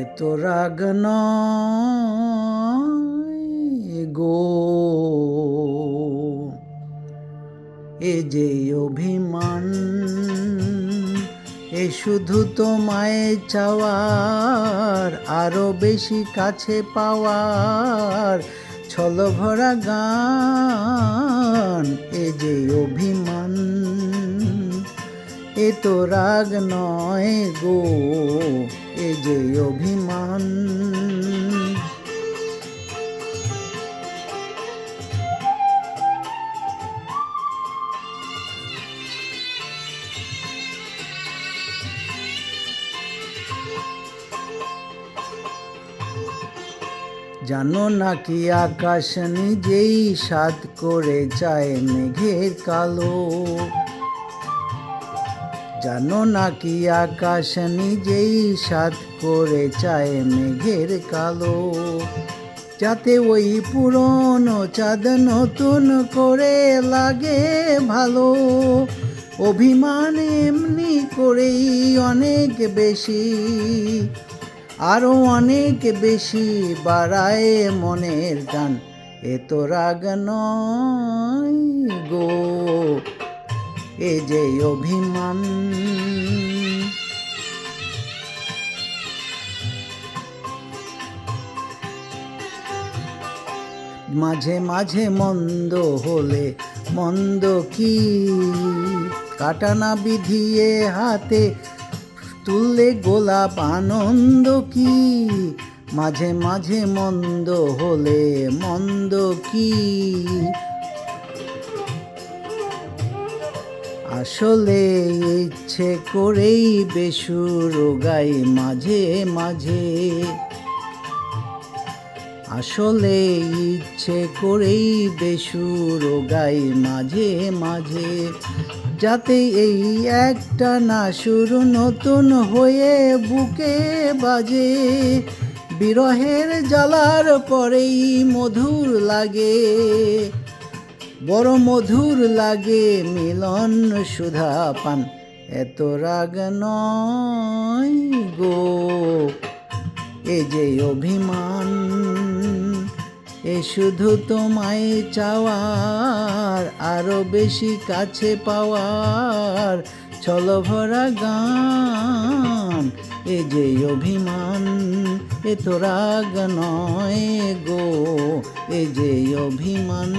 এত রাগ গো। এ যে অভিমান, এ শুধু তোমায় চাওয়ার, আরও বেশি কাছে পাওয়ার ছল ভরা গান, এ যে অভিমান এ তো রাগ নয় গো, এ যে অভিমান। জানো নাকি আকাশ নিজেই সাত করে চায় মেঘের কালো। জানো নাকি আকাশ নিজেই সাত করে চায় মেঘের কালো। যাতে ওই পুরনো চাঁদ নতুন করে লাগে ভালো। অভিমান এমনি করেই অনেক বেশি, আরও অনেক বেশি বাড়ায় মনের গান। এত রাগ নয় গো। এ যে অভিমান। মাঝে মাঝে মন্দ হলে মন্দ কি? কাটানা বিধিয়ে হাতে তুললে গোলাপ আনন্দ কি? মাঝে মাঝে মন্দ হলে মন্দ কি? আসলে ইচ্ছে করেই বেসুর গাই মাঝে মাঝে। আসলে ইচ্ছে করেই বেসুর গাই মাঝে মাঝে। যাতে এই একটা না শুরু নতুন হয়ে বুকে বাজে। বিরহের জ্বালার পরেই মধুর লাগে। বড় মধুর লাগে মিলন সুধা পান। এত রাগ নয় গো, এ যে অভিমান, এ শুধু তোমায় চাওয়ার, আরও বেশি কাছে পাওয়ার। ছল ভরা গান, এ যে অভিমান এ তো রাগ নয় গো, এ যে অভিমান।